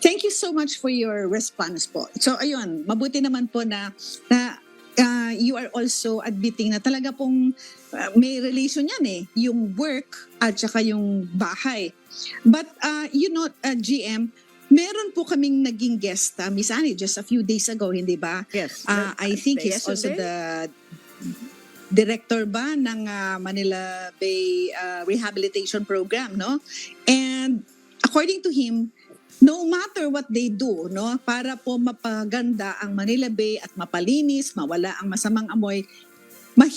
Thank you so much for your response po. So ayun, mabuti naman po na, na ah, you are also admitting na talaga pong ah, may relation yan eh, yung work at saka yung bahay. But uh, you know, ah, GM, meron po kaming naging guest, uh, Miss Annie, just a few days ago, hindi ba? Yes. Uh, I think he's also the director ba ng ah, Manila Bay ah, Rehabilitation Program, no? And according to him, no matter what they do, no, para po mapaganda ang Manila Bay at mapalinis, mawala ang masamang amoy,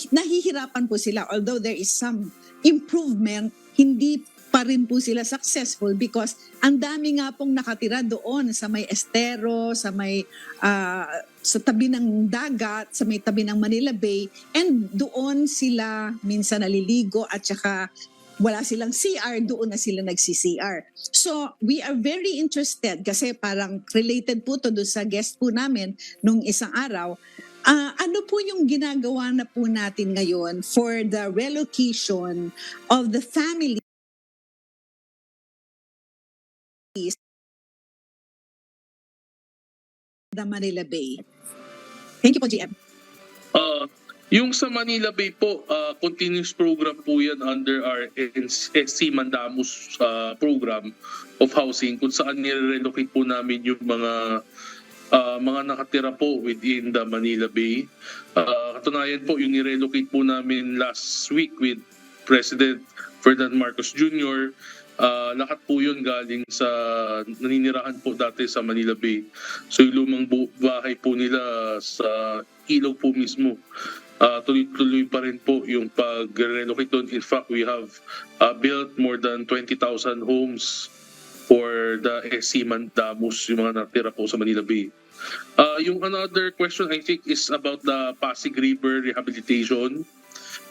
nahihirapan po sila. Although there is some improvement, hindi pa rin po sila successful because ang dami nga pong nakatira doon sa may estero, sa may ah, sa tabi ng dagat, sa may tabi ng Manila Bay, and doon sila minsan naliligo at saka wala silang CR, doon na sila nagsi-CR. So, we are very interested kasi parang related po to doon sa guest po namin nung isang araw. Ah, ano po yung ginagawa na po natin ngayon for the relocation of the family the Manila Bay? Thank you po, GM. Uh, yung sa Manila Bay po, uh, continuous program po yan under our SC Mandamus uh, program of housing kung saan nire-relocate po namin yung mga uh, mga nakatira po within the Manila Bay. Uh, katunayan po, yung nirelocate po namin last week with President Ferdinand Marcos Jr., uh, lahat po yun galing sa naninirahan po dati sa Manila Bay. So yung lumang bahay po nila sa ilog po mismo. Uh, tuloy-tuloy pa rin po yung pag-relocate doon. In fact, we have uh, built more than 20,000 homes for the SC Mandamus, yung mga natira po sa Manila Bay. Uh, yung another question I think is about the Pasig River rehabilitation.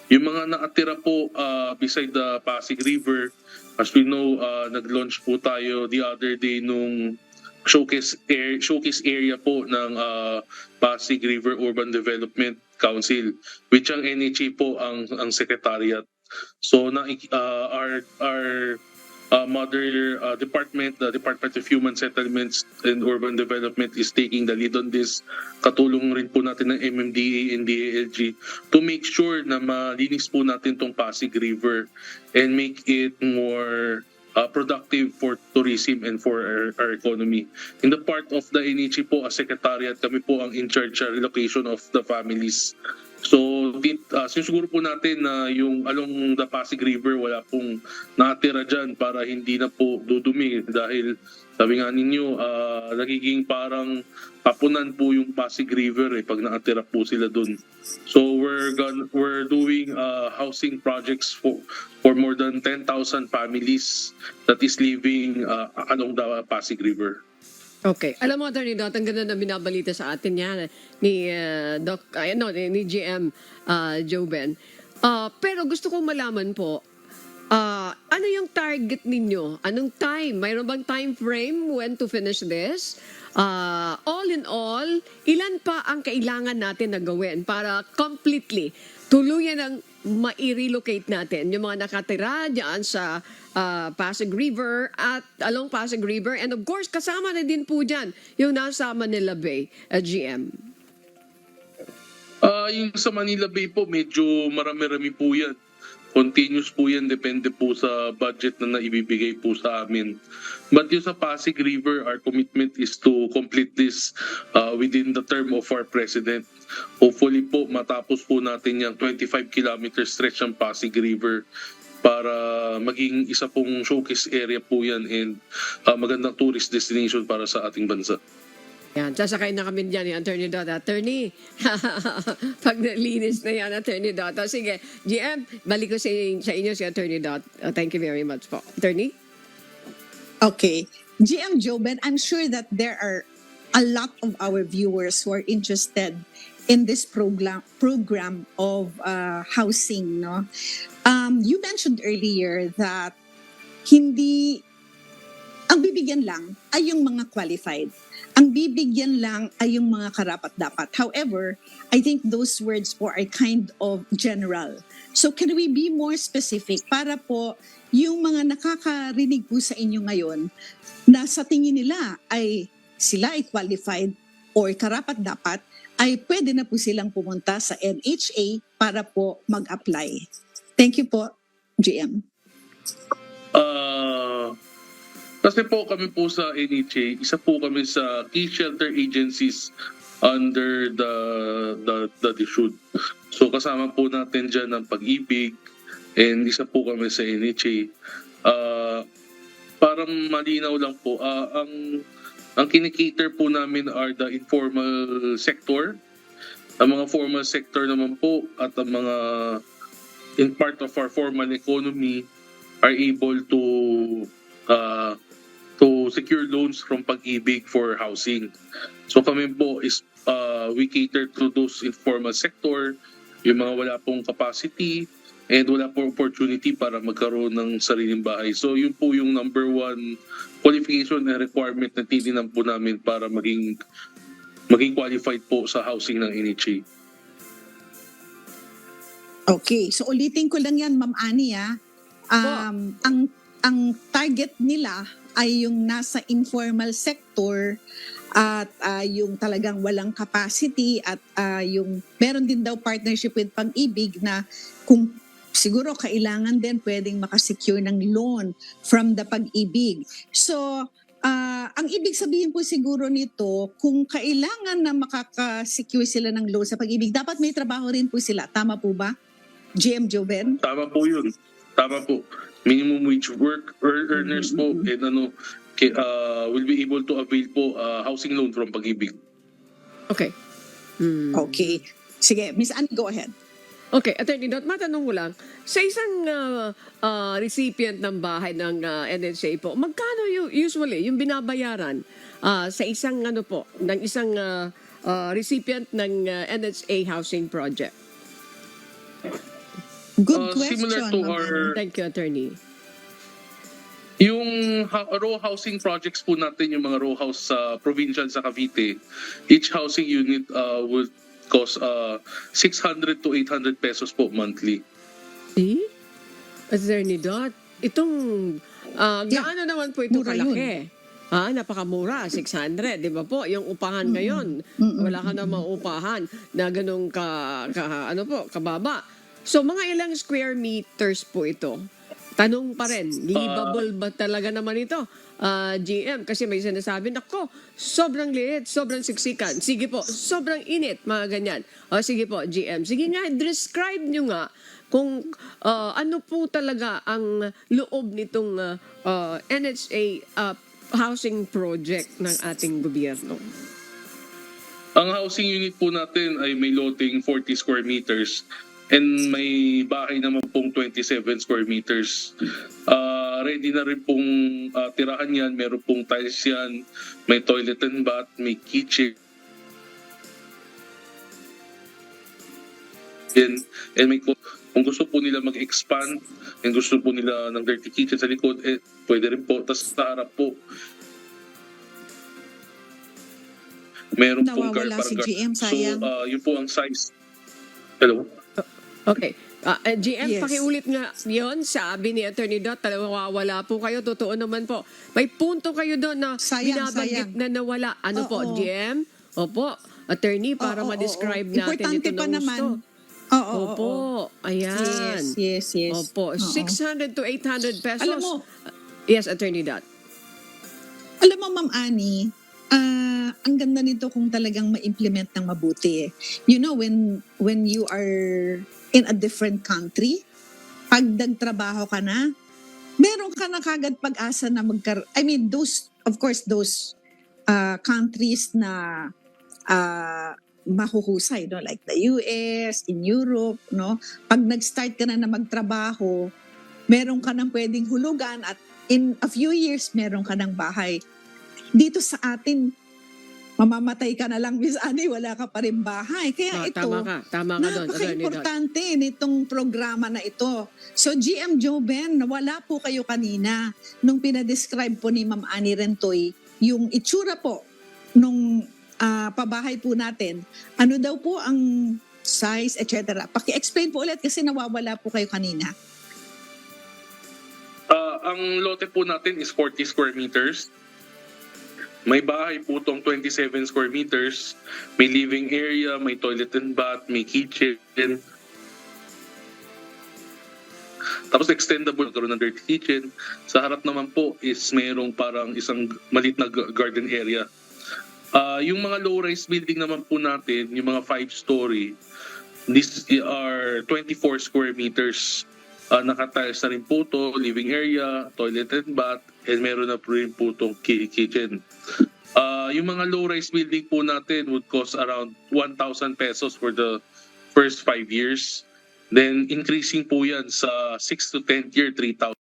Yung mga nakatira po uh, beside the Pasig River, as we know, uh, nag-launch po tayo the other day nung showcase air, showcase area po ng uh, Pasig River Urban Development Council which ang NHA po ang ang secretariat. So na uh, our our uh, mother uh, department, the Department of Human Settlements and Urban Development is taking the lead on this. Katulong rin po natin ng MMDA and DALG to make sure na malinis po natin tong Pasig River and make it more uh, productive for tourism and for our, our economy. In the part of the NHA po, as secretariat, kami po ang in charge sa relocation of the families. So, di- uh, sinusiguro po natin na yung along the Pasig River, wala pong natira dyan para hindi na po dudumi dahil sabi nga ninyo, uh, nagiging parang papunan po yung Pasig River eh, pag nakatira po sila dun. So we're gon- we're doing uh, housing projects for for more than 10,000 families that is living uh, along the Pasig River. Okay. Alam mo, Attorney Dot, ang ganda na binabalita sa atin yan ni uh, Doc, ay, no, ni, ni GM uh, Joe Ben. Uh, pero gusto kong malaman po, uh, ano yung target ninyo? Anong time? Mayroon bang time frame when to finish this? Uh, all in all, ilan pa ang kailangan natin na gawin para completely tuluyan ang ma-relocate natin yung mga nakatira diyan sa uh, Pasig River at along Pasig River and of course kasama na din po diyan yung nasa Manila Bay uh, GM. Uh, yung sa Manila Bay po, medyo marami-rami po yan. Continuous po yan, depende po sa budget na naibibigay po sa amin. But yung sa Pasig River, our commitment is to complete this uh, within the term of our President. Hopefully po, matapos po natin yung 25 kilometer stretch ng Pasig River para maging isa pong showcase area po yan and uh, magandang tourist destination para sa ating bansa. Yan, sasakay na kami dyan ni Attorney Dot. Attorney, pag nalinis na yan, Attorney Dot. O, sige, GM, balik ko sa, sa inyo si Attorney Dot. Uh, thank you very much po. Attorney? Okay. GM Joben, I'm sure that there are a lot of our viewers who are interested in this program program of uh, housing. No, um, you mentioned earlier that hindi ang bibigyan lang ay yung mga qualified. Ang bibigyan lang ay yung mga karapat-dapat. However, I think those words po are kind of general. So can we be more specific para po yung mga nakakarinig po sa inyo ngayon na sa tingin nila ay sila ay qualified or karapat-dapat ay pwede na po silang pumunta sa NHA para po mag-apply. Thank you po, GM. Ah, kasi po kami po sa NHA, isa po kami sa key shelter agencies under the the the DSUD. So kasama po natin diyan ang pag-ibig and isa po kami sa NHA. Ah, parang malinaw lang po, ah, ang ang kinikater po namin are the informal sector. Ang mga formal sector naman po at ang mga in part of our formal economy are able to uh, to secure loans from pag-ibig for housing. So kami po is uh, we cater to those informal sector, yung mga wala pong capacity and wala pong opportunity para magkaroon ng sariling bahay. So yun po yung number one qualification and requirement na titinan po namin para maging maging qualified po sa housing ng NHA. Okay, so ulitin ko lang yan, Ma'am Ani, ah. Um, ang ang target nila ay yung nasa informal sector at ah, yung talagang walang capacity at ah, yung meron din daw partnership with Pag-ibig na kung siguro kailangan din pwedeng makasecure ng loan from the Pag-ibig. So, ah, ang ibig sabihin po siguro nito, kung kailangan na makakasecure sila ng loan sa Pag-ibig, dapat may trabaho rin po sila. Tama po ba? GM Joven? Tama po yun. Tama po. Minimum wage work ear- earners po Mhm. and ano uh, will be able to avail po uh, housing loan from Pag-ibig. Okay. Hmm. Okay. Sige, Miss Annie, go ahead. Okay, Attorney Dot, matanong ko lang, sa isang ah, ah, recipient ng bahay ng ah, NHA po, magkano yung, usually yung binabayaran ah, sa isang ano po, ng isang ah, ah, recipient ng ah, NHA housing project? Good Uh, question. similar to our-. Thank you, Attorney. Yung ha- row housing projects po natin, yung mga row house sa provincial sa Cavite, each housing unit uh, would cost uh, 600 to 800 pesos po monthly. See? Attorney Dot, itong, ah, Yeah. gaano naman po ito Mura kalaki? Ah, napakamura, 600, di ba po? Yung upahan ngayon, wala ka na maupahan na ganun ka, ka, ano po, kababa. So, mga ilang square meters po ito? Tanong pa rin, livable ba talaga naman ito? Ah, GM, kasi may sinasabi, nako, sobrang liit, sobrang siksikan. Sige po, sobrang init, mga ganyan. O sige po, GM, sige nga, describe nyo nga kung ah, ano po talaga ang loob nitong ah, ah, NHA ah, housing project ng ating gobyerno. Ang housing unit po natin ay may loading 40 square meters and may bahay naman pong 27 square meters. Ah, ready na rin pong ah, tirahan yan. Meron pong tiles yan. May toilet and bath. May kitchen. And, and may, kung gusto po nila mag-expand and gusto po nila ng dirty kitchen sa likod, eh, pwede rin po. Tapos sa harap po, meron pong car Nawawala si. GM, So, sayang. uh, yun po ang size. Hello? Okay. Ah, eh, GM, Yes. pakiulit nga yon sabi ni Attorney Dot, talagang wala po kayo, totoo naman po. May punto kayo doon na Sayang, binabanggit sayang. na nawala. Ano po, Oo. GM? Opo, Attorney, para oo, ma-describe oo. natin Importante ito pa ng naman. gusto. Oo, oo, Opo, oo. ayan. Yes, yes, yes. Opo, Oo. 600 to 800 pesos. Alam mo, Yes, Attorney Dot. alam mo, Ma'am Annie, ah, ang ganda nito kung talagang ma-implement ng mabuti. eh. You know, when when you are in a different country, pag nagtrabaho ka na, meron ka na kagad pag-asa na magkar... I mean, those, of course, those ah, countries na ah, mahuhusay, no? like the US, in Europe, no? Pag nag-start ka na na magtrabaho, meron ka nang pwedeng hulugan at in a few years, meron ka ng bahay. Dito sa atin, mamamatay ka na lang, Miss Annie, wala ka pa rin bahay. Kaya Ah, ito, tama ka, tama ka napaka-importante nitong programa na ito. So GM Joe Ben, wala po kayo kanina nung pinadescribe po ni Ma'am Annie Rentoy yung itsura po nung ah, pabahay po natin, ano daw po ang size, etc. Paki-explain po ulit kasi nawawala po kayo kanina. Ah, ang lote po natin is 40 square meters. May bahay po tong 27 square meters. May living area, may toilet and bath, may kitchen. Tapos extendable, karoon ng dirty kitchen. Sa harap naman po is mayroong parang isang malit na garden area. Ah, yung mga low-rise building naman po natin, yung mga 5-story, these are 24 square meters. Uh, nakatiles na rin po to, living area, toilet and bath, and meron na po rin po itong ki- kitchen. Ah, yung mga low-rise building po natin would cost around 1,000 pesos for the first 5 years. Then increasing po yan sa 6 to 10 year, 3,000.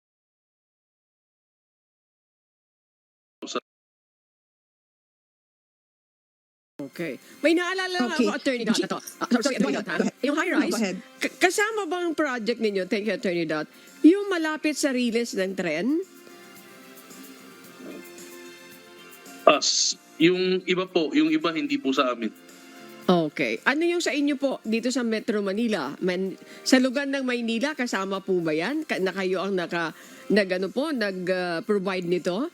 Okay. May naalala lang Okay. ako, Attorney Dot. G- Ito. Ah, sorry, sorry, Go Attorney ahead, Dot. ha? go ahead. Yung high No, rise, go ahead. k- kasama bang project ninyo, thank you, Attorney Dot, yung malapit sa riles ng tren? Us. Yung iba po, yung iba hindi po sa amin. Okay. Ano yung sa inyo po dito sa Metro Manila? Man, sa lugar ng Maynila, kasama po ba yan? Ka- na kayo ang naka, nag, ano po, nag-provide nito?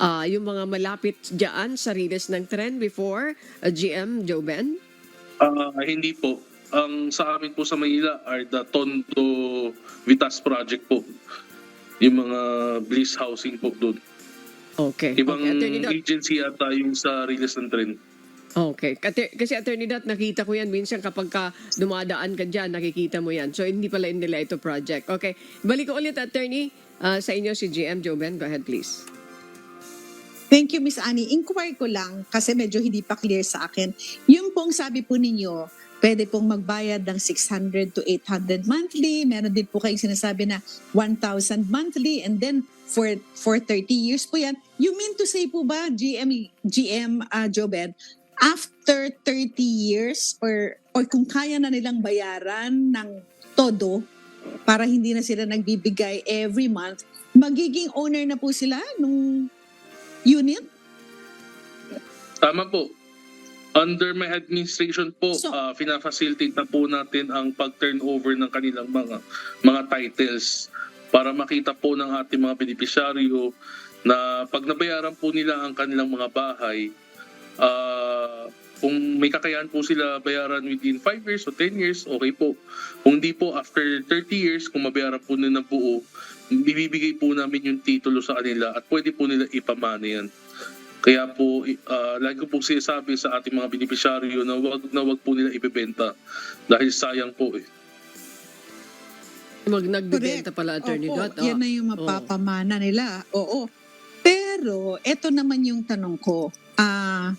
Ah, yung mga malapit dyan sa riles ng tren before ah, GM Joe Ben? Ah, hindi po. Ang sa amin po sa Manila are the Tondo Vitas project po. Yung mga bliss housing po doon. Okay. Ibang okay. Dot. agency ata yung sa release ng trend. Okay. Kasi, Attorney Dot, nakita ko yan minsan kapag ka dumadaan ka dyan, nakikita mo yan. So, hindi pala nila ito project. Okay. Balik ko ulit, Attorney, ah, sa inyo si GM Joe Ben. Go ahead, please. Thank you, Miss Annie. Inquire ko lang kasi medyo hindi pa clear sa akin. Yung pong sabi po ninyo, pwede pong magbayad ng 600 to 800 monthly. Meron din po kayong sinasabi na 1,000 monthly and then for for 30 years po yan. You mean to say po ba, GM, GM uh, Jobed, after 30 years or, or kung kaya na nilang bayaran ng todo para hindi na sila nagbibigay every month, magiging owner na po sila nung unit? Tama po. Under my administration po, So- ah, fina-facilitate na po natin ang pag-turnover ng kanilang mga mga titles para makita po ng ating mga benepisyaryo na pag nabayaran po nila ang kanilang mga bahay, ah, kung may kakayahan po sila bayaran within 5 years o 10 years, okay po. Kung di po, after 30 years, kung mabayaran po nila ng buo, bibibigay po namin yung titulo sa kanila at pwede po nila ipamana yan. Kaya po, uh, lagi ko po sinasabi sa ating mga benepisyaryo na wag na wag po nila ibebenta dahil sayang po eh. Mag nagbibenta pala, Attorney Opo, Dot. yan Oh. na yung mapapamana nila. Oo. Pero, eto naman yung tanong ko. Ah,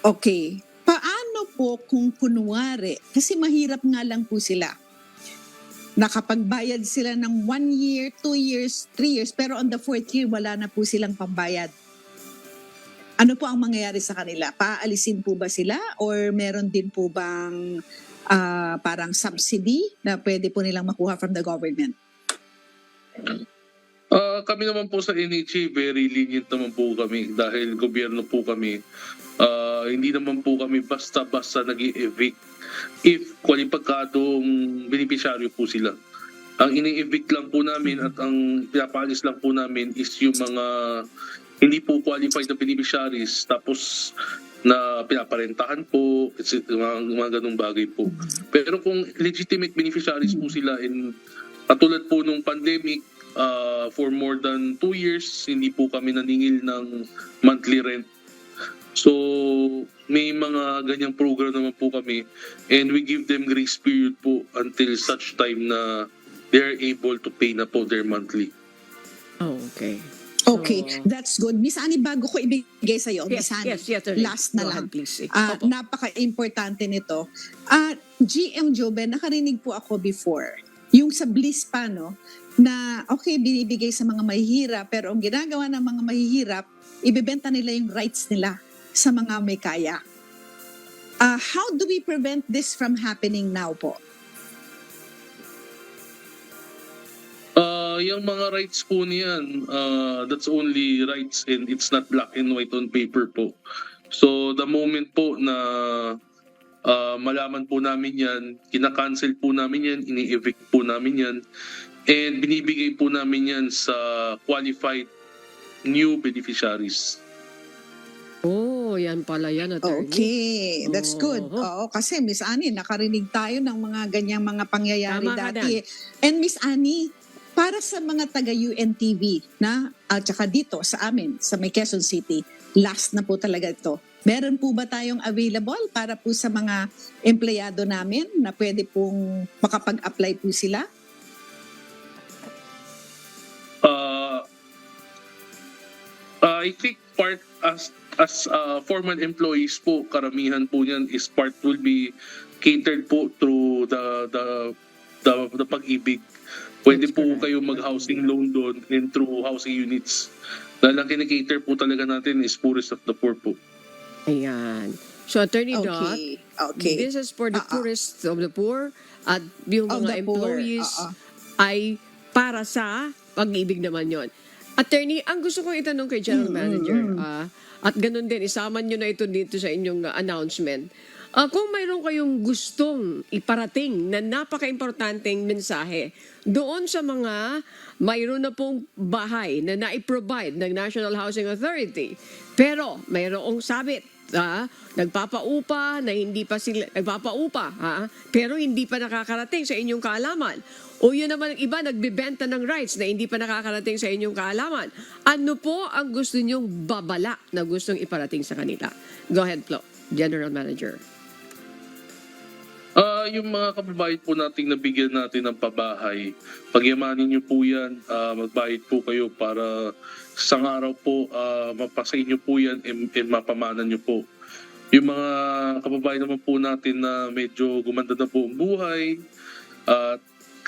okay. Paano po kung kunwari, kasi mahirap nga lang po sila, nakapagbayad sila ng one year, two years, three years, pero on the fourth year, wala na po silang pambayad. Ano po ang mangyayari sa kanila? Paalisin po ba sila? Or meron din po bang ah, parang subsidy na pwede po nilang makuha from the government? Ah, kami naman po sa NHA, very lenient naman po kami dahil gobyerno po kami. Ah, hindi naman po kami basta-basta nag evict if kwalipagkadong benepisyaryo po sila. Ang ini-evict lang po namin at ang pinapaalis lang po namin is yung mga hindi po qualified na beneficiaries tapos na pinaparentahan po, etc. Mga, mga ganung bagay po. Pero kung legitimate beneficiaries po sila in katulad po nung pandemic, uh, for more than two years, hindi po kami naningil ng monthly rent. So, may mga ganyang program naman po kami and we give them grace period po until such time na they're able to pay na po their monthly. Oh, okay. Okay, So- that's good. Miss Annie, bago ko ibigay sa iyo, Yes, Miss Annie, yes, yes, last na lang. please. eh. Ah, Opo. napaka-importante nito. Ah, GM Joben, nakarinig po ako before. Yung sa Bliss pa, no? Na, okay, binibigay sa mga mahihirap, pero ang ginagawa ng mga mahihirap, ibebenta nila yung rights nila sa mga may kaya. Ah, how do we prevent this from happening now po? Uh, yung mga rights po niyan, uh, that's only rights and it's not black and white on paper po. So the moment po na uh, malaman po namin yan, kinakancel po namin yan, ini-evict po namin yan, and binibigay po namin yan sa qualified new beneficiaries. Oh, yan pala yan, attorney. Okay, that's good. Oo. Oo, kasi Miss Annie, nakarinig tayo ng mga ganyang mga pangyayari Tama ka dati. And Miss Annie, para sa mga taga UNTV na at saka dito sa amin sa May Quezon City, last na po talaga ito. Meron po ba tayong available para po sa mga empleyado namin na pwede pong makapag-apply po sila? Uh, I think part as as uh, formal employees po karamihan po niyan is part will be catered po through the the the, the pag-ibig. Pwede That's po correct. kayo mag-housing loan doon and through housing units. Dahil ang kinikater po talaga natin is poorest of the poor po. Ayan. So, Attorney Okay. Okay. this is for the ah. poorest of the poor at yung Of mga poor. employees ah. ay para sa pag-ibig naman yon. Attorney, ang gusto kong itanong kay General Mm, mm, Manager, mm. ah, at ganun din, isama nyo na ito dito sa inyong ah, announcement. Ah, kung mayroon kayong gustong iparating na napaka-importanteng mensahe doon sa mga mayroon na pong bahay na na-provide ng National Housing Authority, pero mayroong sabit, ah, nagpapaupa na hindi pa sila nagpapaupa, ha? pero hindi pa nakakarating sa inyong kaalaman. O yun naman ang iba, nagbebenta ng rights na hindi pa nakakarating sa inyong kaalaman. Ano po ang gusto nyong babala na gustong iparating sa kanila? Go ahead, Flo, General Manager. Ah, yung mga kababayan po nating nabigyan natin ng pabahay, pagyamanin niyo po yan, ah, magbayad po kayo para sa araw po, ah, mapasay niyo po yan and, and mapamanan niyo po. Yung mga kababayan naman po natin na medyo gumanda na po ang buhay, at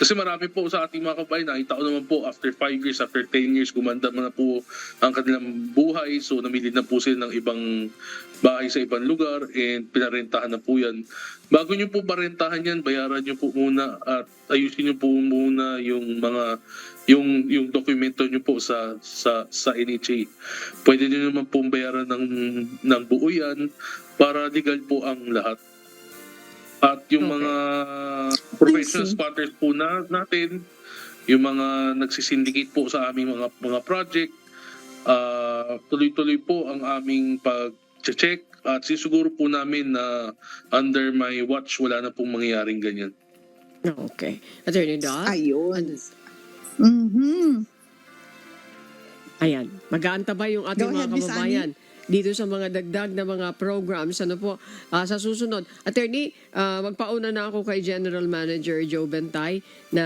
kasi marami po sa ating mga kababayan, nakita ko naman po after 5 years, after 10 years, gumanda na po ang kanilang buhay. So namili na po sila ng ibang bahay sa ibang lugar and pinarentahan na po yan. Bago nyo po parentahan yan, bayaran nyo po muna at ayusin nyo po muna yung mga yung yung dokumento nyo po sa sa sa NHA. Pwede nyo naman po bayaran ng ng buo yan para legal po ang lahat. At yung Okay. mga professional spotters po na, natin, yung mga nagsisyndicate po sa aming mga mga project, ah, tuloy-tuloy po ang aming pag-check at sisiguro po namin na under my watch wala na pong mangyayaring ganyan. Okay. Attorney Dot? Ayun. Ano- Mhm. Ayan, mag-aanta ba yung ating Go mga ahead, Miss kababayan dito sa mga dagdag na mga programs ano po ah, sa susunod. Attorney, ah, magpauna na ako kay General Manager Joe Bentay na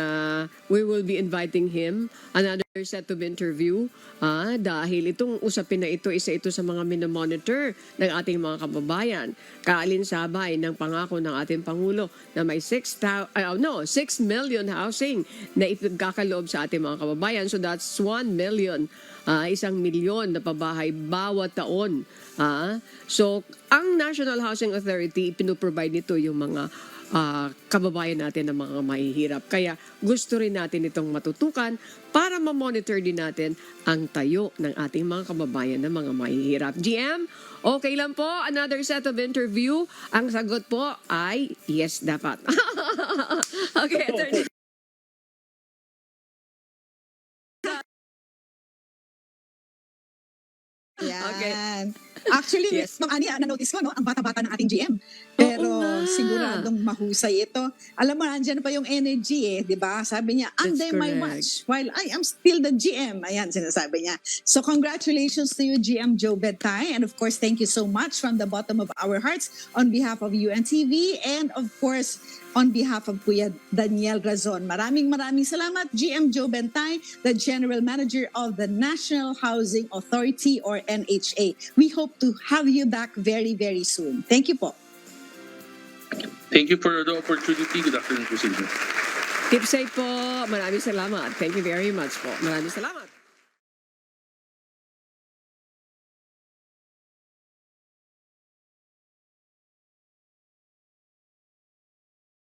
we will be inviting him another set of interview ah, dahil itong usapin na ito isa ito sa mga minomonitor ng ating mga kababayan. Kaalinsabay ng pangako ng ating Pangulo na may 6 thou- ah, no, 6 million housing na ipagkakaloob sa ating mga kababayan. So that's 1 million ah, isang milyon na pabahay bawat taon. ah. so, ang National Housing Authority, pinoprovide nito yung mga ah, kababayan natin na mga mahihirap. Kaya gusto rin natin itong matutukan para ma-monitor din natin ang tayo ng ating mga kababayan na mga mahihirap. GM, okay lang po. Another set of interview. Ang sagot po ay yes dapat. okay, Attorney. Yan. Actually, Yes. Ma'am Ani, na-notice ko, no, ang bata-bata ng ating GM. Pero. Siguradong mahusay ito. Alam mo, andyan pa yung energy eh, di ba? Sabi niya, That's under my watch, while I am still the GM. Ayan, sinasabi niya. So congratulations to you, GM Joe Betay. And of course, thank you so much from the bottom of our hearts on behalf of UNTV and of course, on behalf of Kuya Daniel Razon. Maraming maraming salamat, GM Joe Bentay, the General Manager of the National Housing Authority or NHA. We hope to have you back very, very soon. Thank you po. Thank you for the opportunity. Good afternoon po sa inyo. Po. Maraming salamat. Thank you very much po. Maraming salamat.